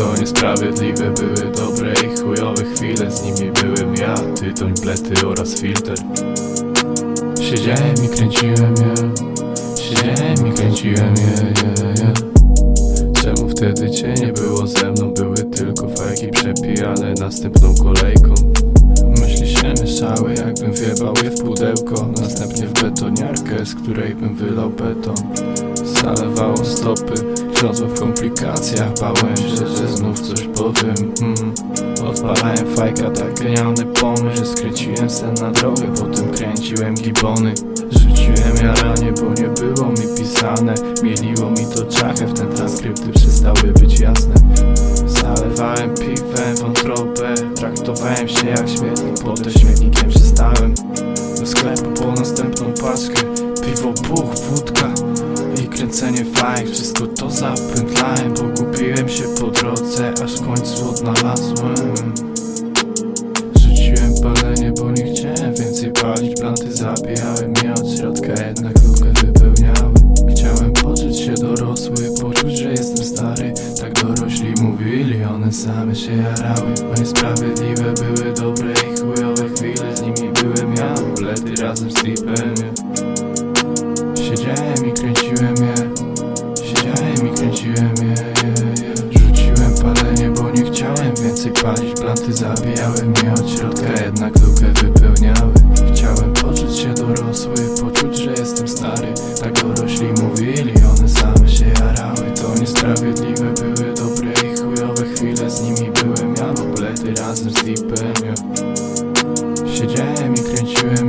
to niesprawiedliwe Były dobre i chujowe chwile Z nimi byłem ja, tytoń, blety oraz filter Siedziałem i kręciłem je Siedziałem i kręciłem je, je, je. Czemu wtedy cię nie było ze mną? Były tylko fajki przepijane następną kolejką Mieszały jakbym wjebał je w pudełko Następnie w betoniarkę, z której bym wylał beton Zalewało stopy, wsiądłem w komplikacjach Bałem się, że znów coś powiem mm. Odpalałem fajka, tak genialny pomysł skręciłem sen na drogę, potem kręciłem gibony Rzuciłem jaranie, bo nie było mi pisane Mieliło mi to czachę, w ten Traktowałem się jak śmietnik, potem śmietnikiem przestałem Do sklepu po następną paczkę Piwo, buch, wódka i kręcenie fajk Wszystko to zapętlałem, bo kupiłem się po drodze Aż w końcu odnalazłem. Rzuciłem palenie, bo nie chciałem więcej palić Planty. Zabijały mnie od środka, jednak lukę jarały Bo niesprawiedliwe były dobre i chujowe chwile Z nimi byłem ja, bledy razem z tripem. Siedziałem i kręciłem je Siedziałem i kręciłem je, je, je. Rzuciłem palenie, bo nie chciałem więcej palić Planty zabijały mnie od środka, jednak lukę wypełniały Paliłem ja duplety razem z dipem, ja Siedziałem i kręciłem